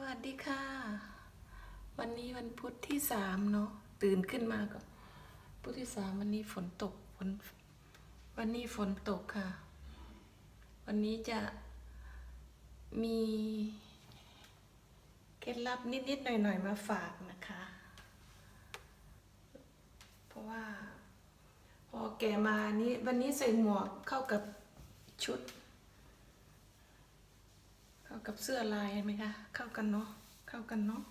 วัสดีค่ะ วันนี้วันพุธที่สามเนาะตื่นขึ้นมาก็พุธที่สามวันนี้ฝนตกฝนวันนี้ฝนตกค่ะ วันนี้จะมีเคล็ดลับนิดๆหน่อยๆมาฝากนะคะ เพราะว่า พอแกมานี้วันนี้ใส่หมวกเข้ากับชุด กับเสื้อลายเห็นไหมคะ เข้ากันเนาะ เข้ากันเนาะ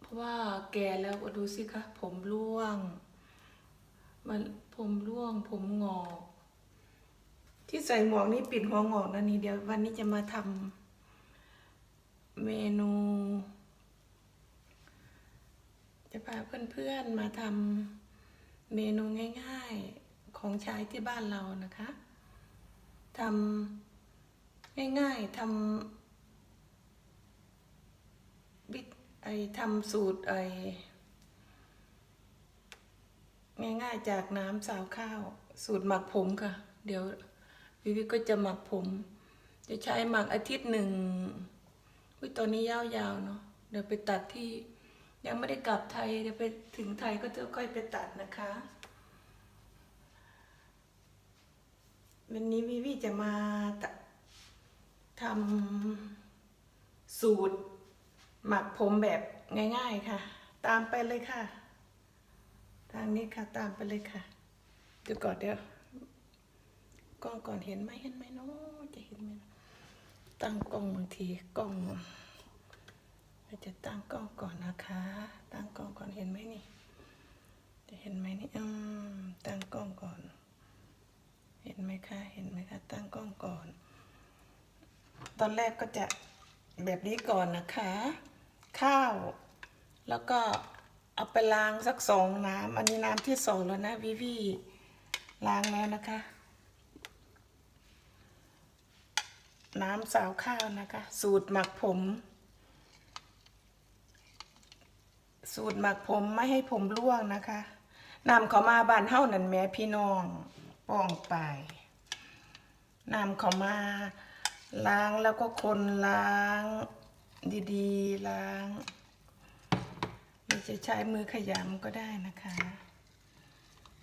เพราะว่าแก่แล้วก็ดูสิคะ ผมร่วง มันผมร่วง ผมงอก ที่ใส่หมวกนี่ปิดหัวงอกนะนี่เดี๋ยววันนี้จะมาทำเมนู จะพาเพื่อนๆมาทำเมนูง่าย ๆของใช้ที่บ้านเรานะคะทำ ง่ายๆทำบิไอทำสูตรไอง่ายๆจากน้ำสาวข้าว สูตรหมักผมค่ะ เดี๋ยววิวิก็จะหมักผม จะใช้หมักอาทิตย์หนึ่งวิตอนนี้ยาวๆเนาะเดี๋ยวไปตัดที่ ยังไม่ได้กลับไทยเดี๋ยวไปถึงไทยก็จะค่อยไปตัดนะคะวันนี้วิวิจะมาตัด ทำสูตร หมักผมแบบง่าย ๆค่ะ ตามไปเลยค่ะ ทางนี้ค่ะ ตามไปเลยค่ะเดี๋ยวก่อนเดี๋ยวกล้องก่อนเห็นไหมเห็นไหมเนาะจะเห็นไหมตั้งกล้องบางทีกล้องเราจะตั้งกล้องก่อนนะคะ ตั้งกล้องก่อนเห็นไหมนี่ จะเห็นไหมนี่อืมตั้งกล้องก่อน เห็นไหมคะเห็นไหมคะตั้งกล้องก่อน ตอนแรกก็จะแบบนี้ก่อนนะคะ ข้าว แล้วก็เอาไปล้างสักสองน้ำอันนี้น้ำที่สองแล้วนะวิวีล้างแล้วนะคะ น้ำสาวข้าวนะคะ สูตรหมักผม สูตรหมักผมไม่ให้ผมร่วงนะคะนำเขามาบานเฮ้านั่นแม่พี่น้องป้องไปนำเขามา ล้างแล้วก็คนล้างดีๆ ล้างหรือจะใช้มือขยำก็ได้นะคะ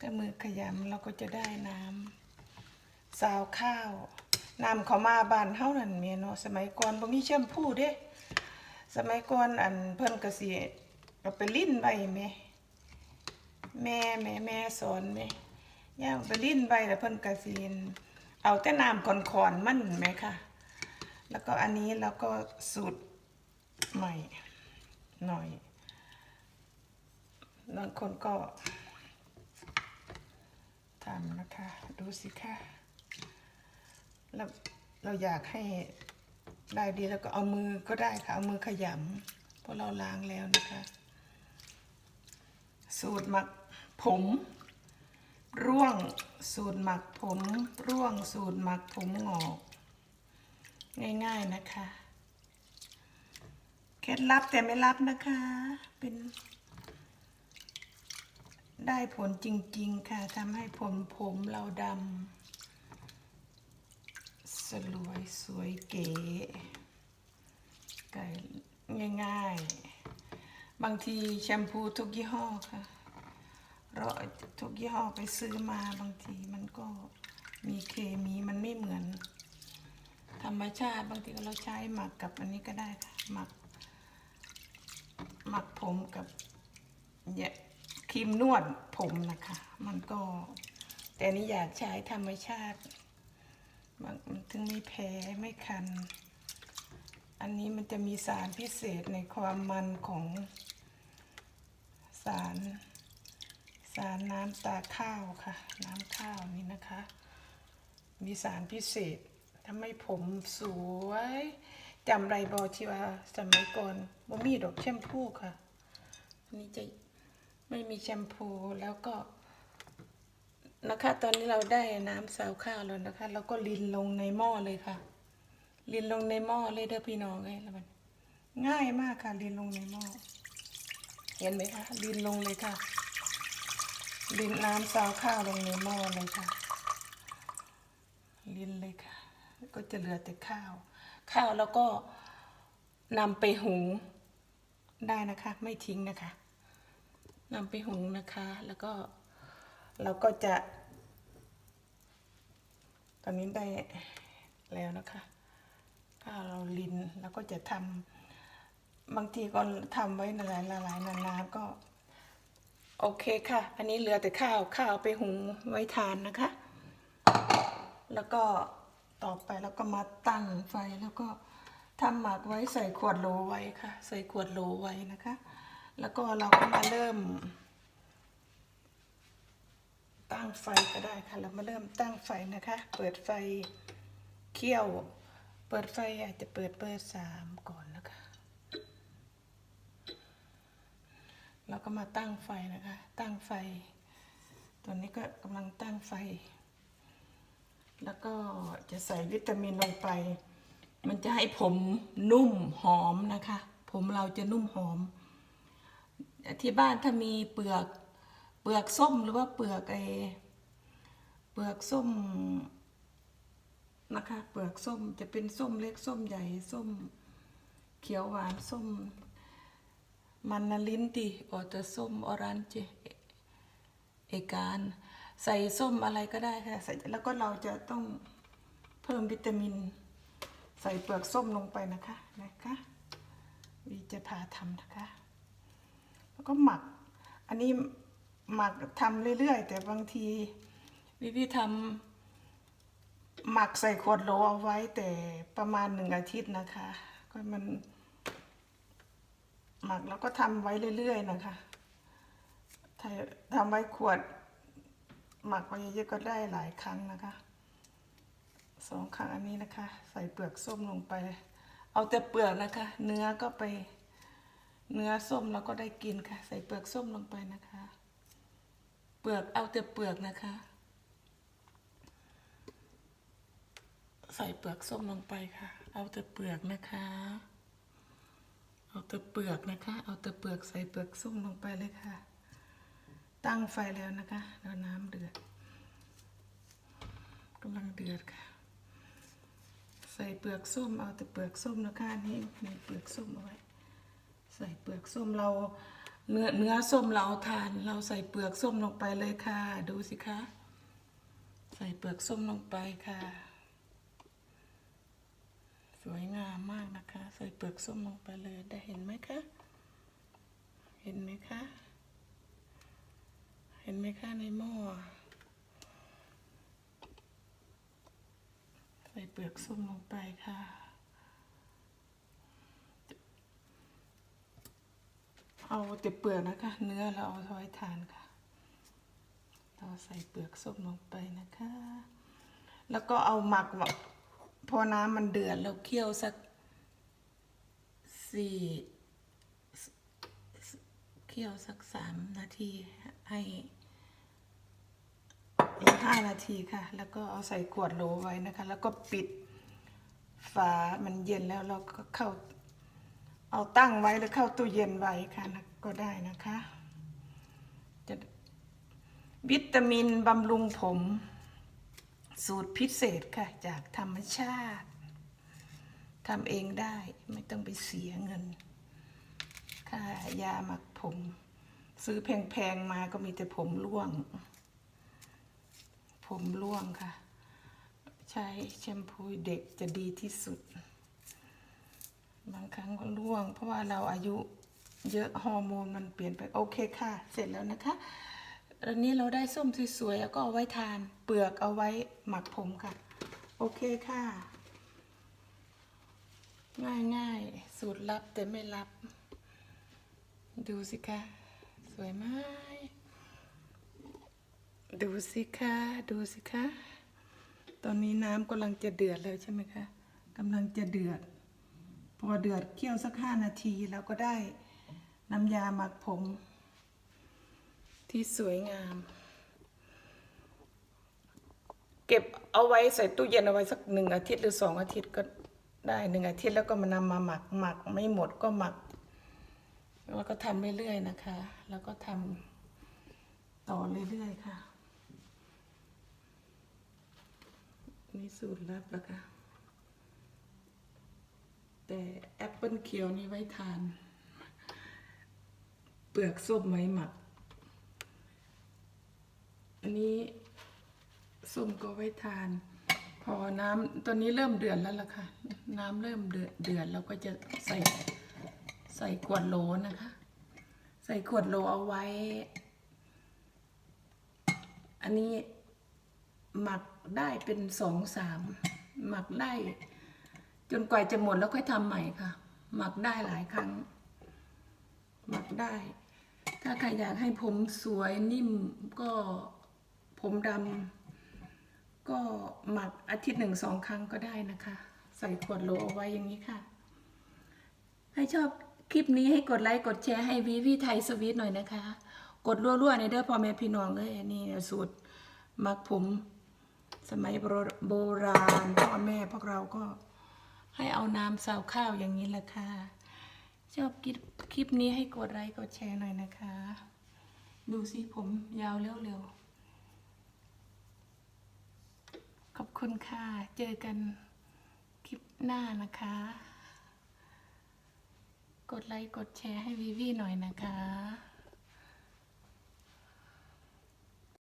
ก็มือขยำเราก็จะได้น้ำสาวข้าวน้ำเขามาบานเฮานั่นเมียเนาะสมัยก่อนบ่มีแชมพูดเด้ สมัยก่อนอันเพิ่นก็สิเอาไปลิ้นไว้แม่แม่แม่แม่สอนแม่ย่าไปลิ้นไว้แล้วเพิ่นก็สิเอาแต่น้ำขอนๆมันแม่ค่ะ แล้วก็อันนี้แล้วก็สูตรใหม่หน่อยบางคนก็ทำนะคะ ดูสิค่ะแล้วเราอยากให้ได้ดีแล้วก็เอามือก็ได้ค่ะ เอามือขยำเพราะเราล้างแล้วนะคะ สูตรหมักผม ร่วงสูตรหมักผม ร่วงสูตรหมักผมงอก ง่าย ๆนะคะ เคล็ดลับแต่ไม่ลับนะคะ เป็น ได้ผลจริง ๆ ค่ะทำให้ผมผมเราดำสลวยสวยเก๋ไก่ง่าย ๆ บางทีแชมพูทุกยี่ห้อค่ะเราทุกยี่ห้อไปซื้อมาบางทีมันก็มีเคมีมันไม่เหมือน ธรรมชาติบางทีก็เราใช้หมักกับอันนี้ก็ได้ค่ะหมัก หมักผมกับเนี่ยครีมนวดผมนะคะ มันก็ แต่นี้อยากใช้ธรรมชาติมันถึงไม่แพ้ไม่คัน อันนี้มันจะมีสารพิเศษในความมันของสารสารน้ำตาข้าวค่ะ น้ำข้าวนี่นะคะ มีสารพิเศษ ทำให้ผมสวยจำไรบอที่ว่าสมัยก่อนบ่มีดอกแชมพูค่ะอันนี้จะไม่มีแชมพูแล้วก็ นะคะ ตอนนี้เราได้น้ำสาวข้าวแล้วนะคะเราก็ลินลงในหม้อเลยค่ะ ลินลงในหม้อเลยเด้อพี่น้องเอ้ยแล้วมันง่ายมากค่ะลินลงในหม้อเห็นไหมคะลินลงเลยค่ะลินน้ำซาวข้าวลงในหม้อเลยค่ะลินเลยค่ะ ก็จะเหลือแต่ข้าว ข้าวแล้วก็นำไปหุงได้นะคะ ไม่ทิ้งนะคะนำไปหุงนะคะ แล้วก็เราก็จะ ตอนนี้ได้แล้วนะคะถ้าเราลินแล้วก็จะทำบางทีก็ทำไว้หลายๆหลายนานๆก็ โอเคค่ะ อันนี้เหลือแต่ข้าวข้าวไปหุงไว้ทานนะคะ แล้วก็ ต่อไปแล้วก็มาตั้งไฟแล้วก็ทำหมักไว้ใส่ขวดโหลไว้ค่ะ ใส่ขวดโหลไว้นะคะ แล้วก็เราก็มาเริ่ม ตั้งไฟก็ได้ค่ะ เรามาเริ่มตั้งไฟนะคะ เปิดไฟเคี่ยว เปิดไฟอาจจะเปิดเบอร์สามก่อนนะคะเราก็มาตั้งไฟนะคะ ตั้งไฟตอนนี้ก็กำลังตั้งไฟ แล้วก็จะใส่วิตามินลงไป มันจะให้ผมนุ่มหอมนะคะ ผมเราจะนุ่มหอม ที่บ้านถ้ามีเปลือกเปลือกส้มหรือว่าเปลือกไอเปลือกส้มนะคะ เปลือกส้มจะเป็นส้มเล็กส้มใหญ่ส้ม เขียวหวานส้มมันนาลินติออเตอส้มออรันเจเอกการ ใส่ส้มอะไรก็ได้ค่ะ ใส่แล้วก็เราจะต้องเพิ่มวิตามิน ใส่เปลือกส้มลงไปนะคะนะคะวีจะพาทำนะคะ แล้วก็หมัก อันนี้หมักทำเรื่อยๆ แต่บางทีวิพี่ทำหมักใส่ขวดโหลเอาไว้แต่ประมาณหนึ่งอาทิตย์นะคะ ก็มันหมักแล้วก็ทำไว้เรื่อยๆนะคะทำไว้ขวด หมักไว้เยอะๆก็ได้หลายครั้งนะคะสองครั้งอันนี้นะคะ ใส่เปลือกส้มลงไป เอาแต่เปลือกนะคะ เนื้อก็ไป เนื้อส้มเราก็ได้กินค่ะ ใส่เปลือกส้มลงไปนะคะ เปลือกเอาแต่เปลือกนะคะ ใส่เปลือกส้มลงไปค่ะ เอาแต่เปลือกนะคะ เอาแต่เปลือกนะคะ เอาแต่เปลือกใส่เปลือกส้มลงไปเลยค่ะ ตั้งไฟแล้วนะคะแล้วน้ำเดือดกำลังเดือดค่ะ ใส่เปลือกส้มเอาแต่เปลือกส้มนะคะนี่มีเปลือกส้มเอาไว้ ใส่เปลือกส้มเราเนื้อเนื้อส้มเราทาน เราใส่เปลือกส้มลงไปเลยค่ะ ดูสิคะ ใส่เปลือกส้มลงไปค่ะ สวยงามมากนะคะ ใส่เปลือกส้มลงไปเลยได้เห็นไหมคะ เห็นไหมคะ ไหมคะในหม้อ ใส่เปลือกส้มลงไปค่ะ เอาแต่เปลือกนะคะ เนื้อเราเอาไว้ทานค่ะ เราใส่เปลือกส้มลงไปนะคะ แล้วก็เอาหมักไว้พอน้ำมันเดือดเราเคี่ยวสักสี่เคี่ยวสักสามนาทีให้ อีกห้านาทีค่ะ แล้วก็เอาใส่ขวดโหลไว้นะคะ แล้วก็ปิดฝามันเย็นแล้วเราก็เข้า เอาตั้งไว้แล้วเข้าตู้เย็นไว้ค่ะนะก็ได้นะคะ จะวิตามินบำรุงผม สูตรพิเศษค่ะ จากธรรมชาติทำเองได้ไม่ต้องไปเสียเงิน ค่ายาหมักผม ซื้อแพงๆมาก็มีแต่ผมร่วง ผมร่วงค่ะ ใช้แชมพูเด็กจะดีที่สุด บางครั้งก็ร่วง เพราะว่าเราอายุเยอะฮอร์โมนมันเปลี่ยนไปโอเคค่ะ เสร็จแล้วนะคะอันนี้เราได้ส้มสวยๆแล้วก็เอาไว้ทานเปลือกเอาไว้หมักผมค่ะ โอเคค่ะ ง่ายๆ สูตรลับแต่ไม่ลับ ดูสิคะ สวยไหม ดูสิคะดูสิคะตอนนี้น้ำกำลังจะเดือดแล้วใช่ไหมคะกำลังจะเดือด พอเดือดเคี่ยวสักห้านาทีแล้วก็ได้น้ำยาหมักผม ที่สวยงาม เก็บเอาไว้ใส่ตู้เย็นเอาไว้สักหนึ่งอาทิตย์หรือสองอาทิตย์ก็ได้หนึ่งอาทิตย์แล้วก็มานำมาหมักหมักไม่หมดก็หมัก แล้วก็ทำเรื่อยๆนะคะ แล้วก็ทำต่อเรื่อยๆค่ะ นี่สูตรลับแล้วค่ะ แต่แอปเปิลเขียวนี่ไว้ทาน เปลือกส้มไว้หมัก อันนี้ส้มก็ไว้ทาน พอน้ำตอนนี้เริ่มเดือดแล้วล่ะค่ะ น้ำเริ่มเดือดเดือดเราก็จะใส่ใส่ขวดโหลนะคะ ใส่ขวดโหลเอาไว้ อันนี้หมัก ได้เป็นสองสามหมักได้ จนกว่าจะหมดแล้วค่อยทำใหม่ค่ะ หมักได้หลายครั้ง หมักได้ ถ้าใครอยากให้ผมสวยนิ่มก็ผมดำก็หมักอาทิตย์หนึ่งสองครั้งก็ได้นะคะ ใส่ขวดโหลเอาไว้อย่างนี้ค่ะให้ชอบคลิปนี้ให้กดไลค์กดแชร์ให้วีวีไทยสวีทหน่อยนะคะ กดรัวๆในเด้อพ่อแม่พี่น้องเลยนนี้สูตรหมักผม สมัยโบราณพ่อแม่พวกเราก็ให้เอาน้ำสาวข้าวอย่างนี้แหละค่ะ ชอบคลิปคลิปนี้ให้กดไลค์กดแชร์หน่อยนะคะ ดูสิผมยาวเร็วๆ ขอบคุณค่ะ เจอกันคลิปหน้านะคะ กดไลค์กดแชร์ให้วีวีหน่อยนะคะ